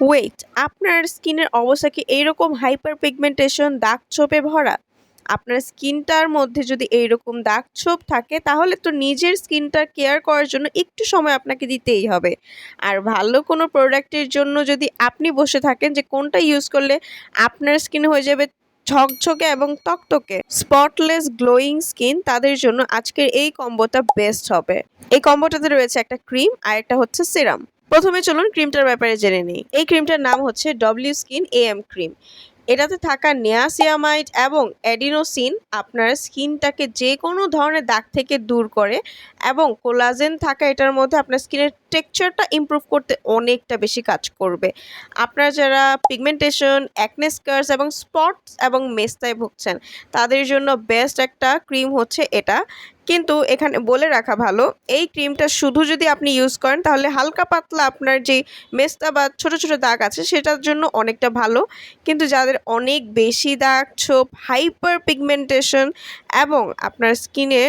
Wait আপনার স্কিনের অবস্থা কি এইরকম হাইপার পিগমেন্টেশন দাগ ছোপে ভরা? আপনার স্কিনটার মধ্যে যদি এইরকম দাগ ছোপ থাকে, তাহলে তো নিজের স্কিনটা কেয়ার করার জন্য একটু সময় আপনাকে দিতেই হবে। আর ভালো কোনো প্রোডাক্টের জন্য যদি আপনি বসে থাকেন যে কোনটা ইউজ করলে আপনার স্কিন হয়ে যাবে ঝকঝকে এবং তকতকে। স্পটলেস গ্লোয়িং স্কিন তাদের জন্য আজকের এই কম্বোটা বেস্ট হবে। এই কম্বোটাতে রয়েছে একটা ক্রিম আর একটা হচ্ছে সিরাম প্রথমে চলুন ক্রিমটার ব্যাপারে জেনে নিই। এই ক্রিমটার নাম হচ্ছে ডব্লিউ স্কিন এএম ক্রিম এটাতে থাকা নেয়াসিয়ামাইড এবং অ্যাডিনোসিন আপনার স্কিনটাকে যে কোনো ধরনের দাগ থেকে দূর করে এবং কোলাজেন থাকা এটার মধ্যে আপনার স্কিনের টেক্সচারটা ইমপ্রুভ করতে অনেকটা বেশি কাজ করবে। আপনার যারা পিগমেন্টেশন অ্যাকনেস্কার্স এবং স্পটস এবং মেস্তায় ভুগছেন, তাদের জন্য বেস্ট একটা ক্রিম হচ্ছে এটা। কিন্তু এখানে বলে রাখা ভালো, এই ক্রিমটা শুধু যদি আপনি ইউজ করেন, তাহলে হালকা পাতলা আপনার যে মেস্তা বা ছোটো ছোটো দাগ আছে, সেটার জন্য অনেকটা ভালো। কিন্তু যাদের অনেক বেশি দাগ, ছোপ হাইপার পিগমেন্টেশন এবং আপনার স্কিনে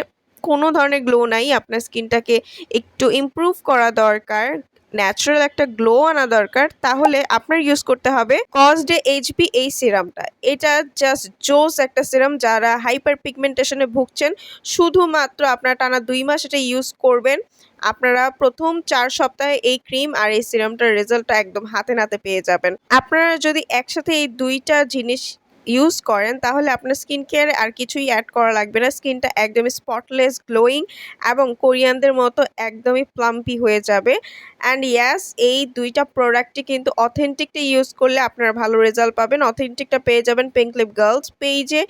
কোনো ধরনের গ্লো নাই, আপনার স্কিনটাকে একটু ইম্প্রুভ করা দরকার। ন্যাচারাল একটা গ্লো আনা দরকার, তাহলে আপনার ইউজ করতে হবে কজ ডে এইচপি এই সিরামটা এটা জাস্ট জোস একটা সিরাম যারা হাইপার পিগমেন্টেশনে ভুগছেন, শুধুমাত্র আপনারা টানা দুই মাস এটা ইউজ করবেন। আপনারা প্রথম চার সপ্তাহে এই ক্রিম আর এই সিরামটার রেজাল্টটা একদম হাতে নাতে পেয়ে যাবেন। আপনারা যদি একসাথে এই দুইটা জিনিস ইউজ করেন, তাহলে আপনার স্কিন কেয়ারে আর কিছুই অ্যাড করা লাগবে না। স্কিনটা একদমই স্পটলেস গ্লোয়িং এবং কোরিয়ানদের মতো একদমই প্লাম্পি হয়ে যাবে। অ্যান্ড ইয়াস এই দুইটা প্রোডাক্টই কিন্তু অথেন্টিকটা ইউজ করলে আপনারা ভালো রেজাল্ট পাবেন। অথেন্টিকটা পেয়ে যাবেন পিঙ্কলিপ গার্লস পেজে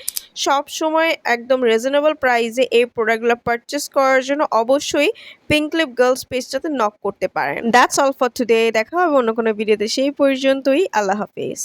সব সময় একদম রিজনেবল প্রাইসে এই প্রোডাক্টগুলো পারচেস করার জন্য অবশ্যই পিঙ্কলিপ গার্লস পেজটাতে নক করতে পারেন। দ্যাটস অল ফর টুডে দেখা হবে অন্য কোনো ভিডিওতে সেই পর্যন্তই। আল্লাহ হাফিজ।